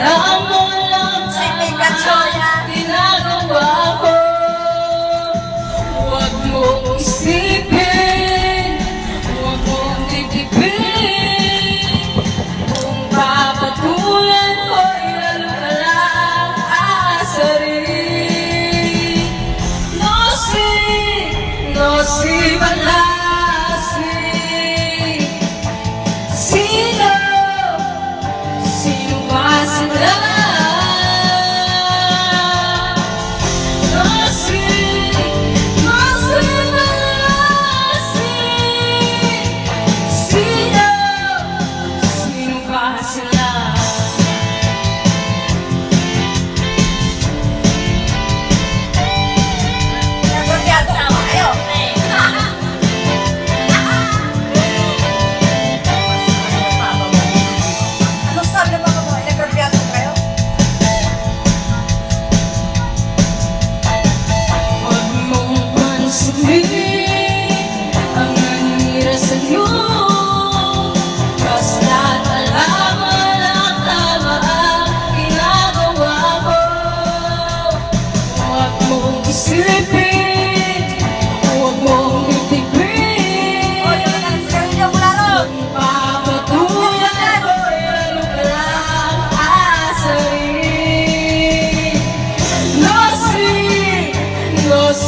Alam mo lang Si Pikachu yan. ginagawa ko Huwag mong isipin Huwag mong titipin Kung papatulan ko'y lalo ka lang aasarin No si,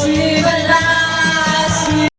Shivala.